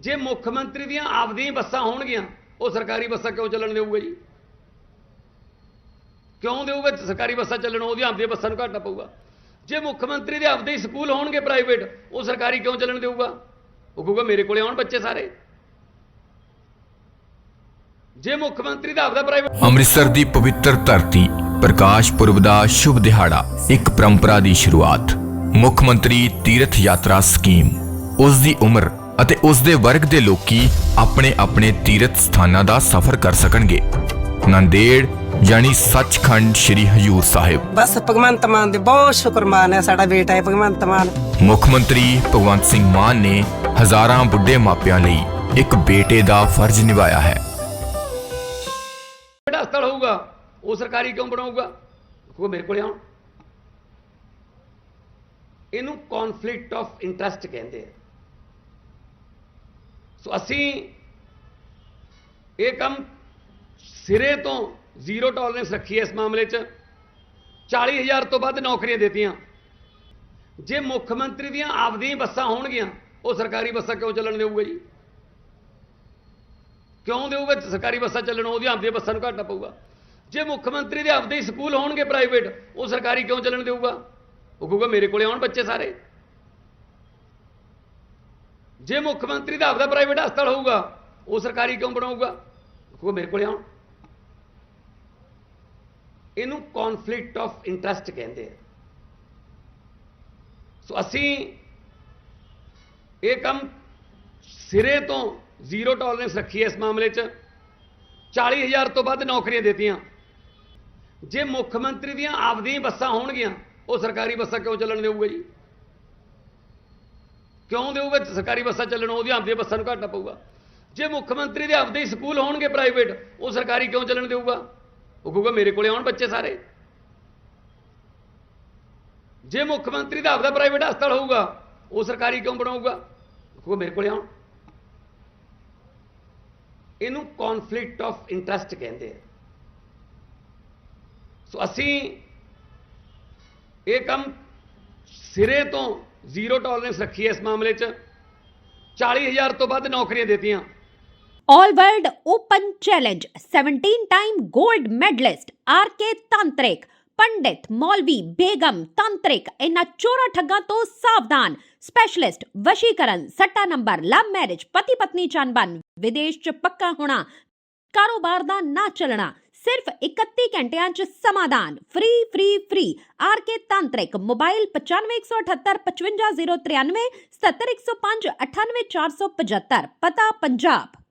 ਜੇ ਮੁੱਖ ਮੰਤਰੀ ਦੀਆਂ ਆਪਦੀਆਂ ਬੱਸਾਂ ਹੋਣਗੀਆਂ, ਉਹ ਸਰਕਾਰੀ ਬੱਸਾਂ ਕਿਉਂ ਚੱਲਣ ਦੇਊਗਾ ਜੀ? ਕਿਉਂ ਦੇਊਗਾ ਸਰਕਾਰੀ ਬੱਸਾਂ ਚੱਲਣ, ਉਹਦੀਆਂ ਆਪਦੀਆਂ ਬੱਸਾਂ ਨੂੰ ਘਾਟਾ ਪਊਗਾ? ਜੇ ਮੁੱਖ ਮੰਤਰੀ ਦੇ ਆਪਦੇ ਹੀ ਸਕੂਲ ਹੋਣਗੇ ਪ੍ਰਾਈਵੇਟ ਉਹ ਸਰਕਾਰੀ ਕਿਉਂ ਚੱਲਣ ਦੇਊਗਾ? ਉਹ ਕਹੂਗਾ ਮੇਰੇ ਕੋਲੇ ਆਉਣ ਬੱਚੇ ਸਾਰੇ। ਜੇ ਮੁੱਖ ਮੰਤਰੀ ਦਾ ਆਪਦਾ ਪ੍ਰਾਈਵੇਟ ਅੰਮ੍ਰਿਤਸਰ ਦੀ ਪਵਿੱਤਰ ਧਰਤੀ, ਪ੍ਰਕਾਸ਼ ਪੁਰਬ ਦਾ ਸ਼ੁਭ ਦਿਹਾੜਾ, ਇੱਕ ਪਰੰਪਰਾ ਦੀ ਸ਼ੁਰੂਆਤ। ਮੁੱਖ ਮੰਤਰੀ ਤੀਰਥ ਯਾਤਰਾ ਸਕੀਮ। ਉਸ ਦੀ ਉਮਰ ਅਤੇ ਉਸ ਦੇ ਵਰਗ ਦੇ ਲੋਕੀ ਆਪਣੇ ਆਪਣੇ ਤੀਰਥ ਸਥਾਨਾਂ ਦਾ ਸਫ਼ਰ ਕਰ ਸਕਣਗੇ। ਨੰਦੇੜ ਯਾਨੀ ਸੱਚਖੰਡ ਸ੍ਰੀ ਹਜੂਰ ਸਾਹਿਬ। ਬਸ ਭਗਵੰਤ ਮਾਨ ਦੇ ਬਹੁਤ ਸ਼ੁਕਰਮਾਨ ਹੈ ਸਾਡਾ ਬੇਟਾ ਹੈ ਭਗਵੰਤ ਮਾਨ। ਮੁੱਖ ਮੰਤਰੀ ਭਗਵੰਤ ਸਿੰਘ ਮਾਨ ਨੇ ਹਜ਼ਾਰਾਂ ਬੁੱਢੇ ਮਾਪਿਆਂ ਲਈ ਇੱਕ ਬੇਟੇ ਦਾ ਫਰਜ਼ ਨਿਭਾਇਆ ਹੈ। ਹਸਪਤਾਲ ਹੋਊਗਾ? ਉਹ ਸਰਕਾਰੀ ਕਿਉਂ ਬਣਾਊਗਾ? ਉਹ ਮੇਰੇ ਕੋਲੇ ਆਉਣ। ਇਹਨੂੰ ਕਨਫਲਿਕਟ ਆਫ ਇੰਟਰਸਟ ਕਹਿੰਦੇ ਆ। ਸੋ ਅਸੀਂ ਇਹ ਕੰਮ ਸਿਰੇ ਤੋਂ ਜ਼ੀਰੋ ਟੋਲਰੈਂਸ ਰੱਖੀ ਹੈ ਇਸ ਮਾਮਲੇ 'ਚ। 40000 ਤੋਂ ਵੱਧ ਨੌਕਰੀਆਂ ਦਿੱਤੀਆਂ। ਜੇ ਮੁੱਖ ਮੰਤਰੀ ਦੀਆਂ ਆਪਦੀਆਂ ਬੱਸਾਂ ਹੋਣਗੀਆਂ, ਉਹ ਸਰਕਾਰੀ ਬੱਸਾਂ ਕਿਉਂ ਚੱਲਣ ਦੇਊਗਾ ਜੀ? ਕਿਉਂ ਦੇਊਗਾ? ਸਰਕਾਰੀ ਬੱਸਾਂ ਚੱਲਣ, ਉਹਦੀਆਂ ਆਪਦੀਆਂ ਬੱਸਾਂ ਨੂੰ ਘਾਟਾ ਪਊਗਾ। ਜੇ ਮੁੱਖ ਮੰਤਰੀ ਦੇ ਆਪਦੇ ਹੀ ਸਕੂਲ ਹੋਣਗੇ ਪ੍ਰਾਈਵੇਟ ਉਹ ਸਰਕਾਰੀ ਕਿਉਂ ਚੱਲਣ ਦੇਊਗਾ? ਉਹ ਕਹੂਗਾ, ਮੇਰੇ ਕੋਲੇ ਆਉਣ ਬੱਚੇ ਸਾਰੇ। ਜੇ ਮੁੱਖ ਮੰਤਰੀ ਦਾ ਆਪਦਾ ਪ੍ਰਾਈਵੇਟ ਹਸਪਤਾਲ ਹੋਊਗਾ, ਉਹ ਸਰਕਾਰੀ ਕਿਉਂ ਬਣਾਊਗਾ? ਉਹ ਮੇਰੇ ਕੋਲ ਆਉਣ। ਇਹਨੂੰ ਕਨਫਲਿਕਟ ਆਫ ਇੰਟਰਸਟ ਕਹਿੰਦੇ ਆ। ਸੋ ਅਸੀਂ ਇਹ ਕੰਮ ਸਿਰੇ ਤੋਂ ਜ਼ੀਰੋ ਟੋਲਰੈਂਸ ਰੱਖੀ ਹੈ ਇਸ ਮਾਮਲੇ 'ਚ। 40000 ਤੋਂ ਵੱਧ ਨੌਕਰੀਆਂ ਦਿੱਤੀਆਂ। ਜੇ ਮੁੱਖ ਮੰਤਰੀ ਦੀਆਂ ਆਪਦੀਆਂ ਬੱਸਾਂ ਹੋਣਗੀਆਂ, ਉਹ ਸਰਕਾਰੀ ਬੱਸਾਂ ਕਿਉਂ ਚੱਲਣ ਦੇਊਗਾ ਜੀ? ਕਿਉਂ ਦੇਊਗਾ ਸਰਕਾਰੀ ਬੱਸਾਂ ਚੱਲਣ, ਉਹਦੀਆਂ ਆਪਦੀਆਂ ਬੱਸਾਂ ਨੂੰ ਘਾਟਾ ਪਊਗਾ। ਜੇ ਮੁੱਖ ਮੰਤਰੀ ਦੇ ਆਪਦੇ ਹੀ ਸਕੂਲ ਹੋਣਗੇ ਪ੍ਰਾਈਵੇਟ ਉਹ ਸਰਕਾਰੀ ਕਿਉਂ ਚੱਲਣ ਦੇਊਗਾ? ਉਹ ਕਹੂਗਾ, ਮੇਰੇ ਕੋਲੇ ਆਉਣ ਬੱਚੇ ਸਾਰੇ। ਜੇ ਮੁੱਖ ਮੰਤਰੀ ਦਾ ਆਪਦਾ ਪ੍ਰਾਈਵੇਟ ਹਸਪਤਾਲ ਹੋਊਗਾ, ਉਹ ਸਰਕਾਰੀ ਕਿਉਂ ਬਣਾਊਗਾ? ਉਹ ਕਹੂਗਾ, ਮੇਰੇ ਕੋਲੇ ਆਉਣ। ਇਹਨੂੰ ਕਨਫਲਿਕਟ ਆਫ ਇੰਟਰਸਟ ਕਹਿੰਦੇ ਆ। ਸੋ ਅਸੀਂ ਇਹ ਕੰਮ ਸਿਰੇ ਤੋਂ ਜ਼ੀਰੋ ਟੋਲਰੈਂਸ ਰੱਖੀ ਹੈ ਇਸ ਮਾਮਲੇ 'ਚ। 40000 ਤੋਂ ਵੱਧ ਨੌਕਰੀਆਂ ਦਿੱਤੀਆਂ। All World Open Challenge 17 time gold medalist RK Tantrik ਪੰਡਿਤ ਮੌਲਵੀ ਬੇਗਮ ਤੰਤਰਿਕ ਇਹਨਾਂ ਚੋਰਾ ਠੱਗਾਂ ਤੋਂ ਸਾਵਧਾਨ ਸਪੈਸ਼ਲਿਸਟ ਵਸ਼ੀਕਰਨ ਸੱਟਾ ਨੰਬਰ ਲਵ ਮੈਰਿਜ ਪਤੀ ਪਤਨੀ ਚੰਬਨ ਵਿਦੇਸ਼ ਚ ਪੱਕਾ ਹੋਣਾ, ਕਾਰੋਬਾਰ ਦਾ ਨਾ ਚੱਲਣਾ ਸਿਰਫ 31 ਘੰਟਿਆਂ ਚ ਸਮਾਧਾਨ free free free R K ਤਾਂਤਰਿਕ mobile 9518 55093 77105 98475 ਪਤਾ ਪੰਜਾਬ।